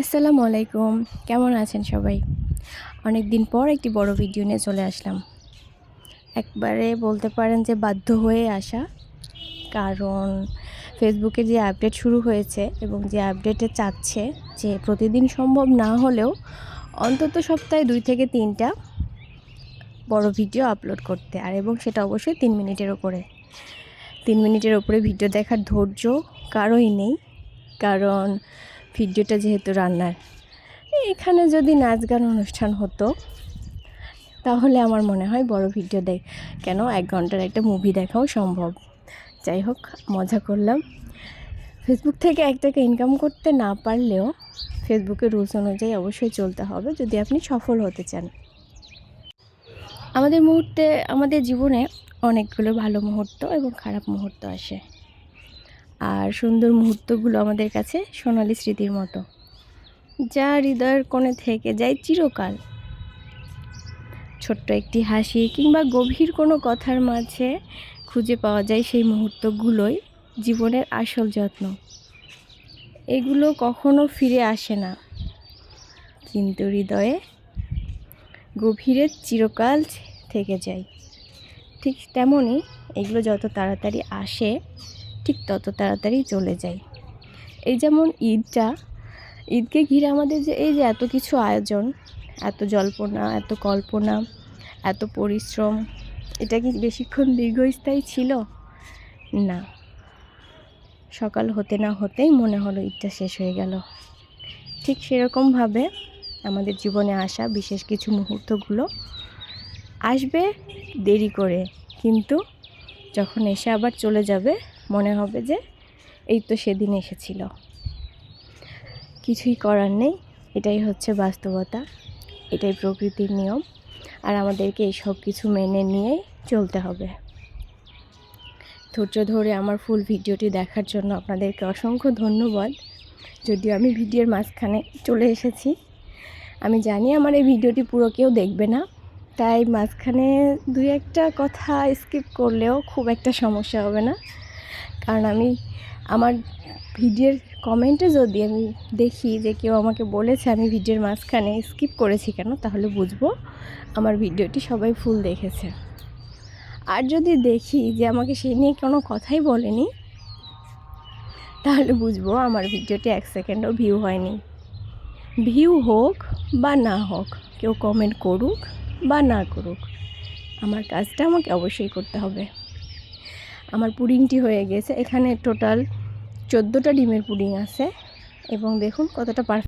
আসসালামু আলাইকুম। কেমন আছেন সবাই? অনেক দিন পর একটি বড় ভিডিও নিয়ে চলে আসলাম। একবারে বলতে পারেন যে বাধ্য হয়ে আসা। কারণ ফেসবুকে যে আপডেট শুরু হয়েছে এবং যে আপডেটে চাচ্ছে যে প্রতিদিন সম্ভব না হলেও অন্তত সপ্তাহে দুই থেকে তিনটা বড় ভিডিও আপলোড করতে। আর এবং সেটা অবশ্যই তিন মিনিটের ওপরে তিন মিনিটের ওপরে ভিডিও দেখার ধৈর্য কারোই নেই। কারণ ভিডিওটা যেহেতু রান্নার। এখানে যদি নাচ গান অনুষ্ঠান হতো, তাহলে আমার মনে হয় বড় ভিডিও দেখ, কেন এক ঘণ্টার একটা মুভি দেখাও সম্ভব। যাই হোক, মজা করলাম। ফেসবুক থেকে এক টাকা ইনকাম করতে না পারলেও ফেসবুকের রুলস অনুযায়ী অবশ্যই চলতে হবে, যদি আপনি সফল হতে চান। আমাদের মুহূর্তে, আমাদের জীবনে অনেকগুলো ভালো মুহূর্ত এবং খারাপ মুহূর্ত আসে। আর সুন্দর মুহূর্তগুলো আমাদের কাছে সোনালি স্মৃতির মতো। যা হৃদয়ের কোণে থেকে যায় চিরকাল। ছোট্ট একটি হাসি কিংবা গভীর কোনো কথার মাঝে খুঁজে পাওয়া যায় সেই মুহূর্তগুলোই জীবনের আসল যত্ন। এগুলো কখনো ফিরে আসে না। কিন্তু হৃদয়ে গভীরে চিরকাল থেকে যায়। ঠিক তেমনই এগুলো যত তাড়াতাড়ি আসে ঠিক তত তাড়াতাড়ি চলে যায়। এই যেমন ঈদটা, ঈদকে ঘিরে আমাদের যে এই যে এত কিছু আয়োজন, এত জল্পনা, এত কল্পনা, এত পরিশ্রম, এটা কি বেশিক্ষণ দীর্ঘস্থায়ী ছিল? না। সকাল হতে না হতেই মনে হলো ঈদটা শেষ হয়ে গেল। ঠিক সেরকমভাবে আমাদের জীবনে আসা বিশেষ কিছু মুহূর্তগুলো আসবে দেরি করে, কিন্তু যখন এসে আবার চলে যাবে মনে হবে যে এই তো সেদিন এসেছিল। কিছুই করার নেই, এটাই হচ্ছে বাস্তবতা, এটাই প্রকৃতির নিয়ম, আর আমাদেরকে এই সব কিছু মেনে নিয়েই চলতে হবে। ধৈর্য ধরে আমার ফুল ভিডিওটি দেখার জন্য আপনাদেরকে অসংখ্য ধন্যবাদ। যদিও আমি ভিডিওর মাঝখানে চলে এসেছি, আমি জানি আমার এই ভিডিওটি পুরো কেউ দেখবে না, তাই মাঝখানে দুই একটা কথা স্কিপ করলেও খুব একটা সমস্যা হবে না। কারণ আমি আমার ভিডিওর কমেন্টে যদি আমি দেখি যে কেউ আমাকে বলেছে, আমি ভিডিওর মাঝখানে স্কিপ করেছি কেন, তাহলে বুঝব আমার ভিডিওটি সবাই ফুল দেখেছে। আর যদি দেখি যে আমাকে সেই নিয়ে কোনো কথাই বলেনি, তাহলে বুঝব আমার ভিডিওটি এক সেকেন্ডও ভিউ হয়নি। ভিউ হোক বা না হোক, কেউ কমেন্ট করুক বা না করুক, আমার কাজটা আমাকে অবশ্যই করতে হবে। আমার পুডিংটি হয়ে গেছে। এখানে টোটাল চোদ্দোটা ডিমের পুডিং আছে। এবং দেখুন কতটা পারফেক্ট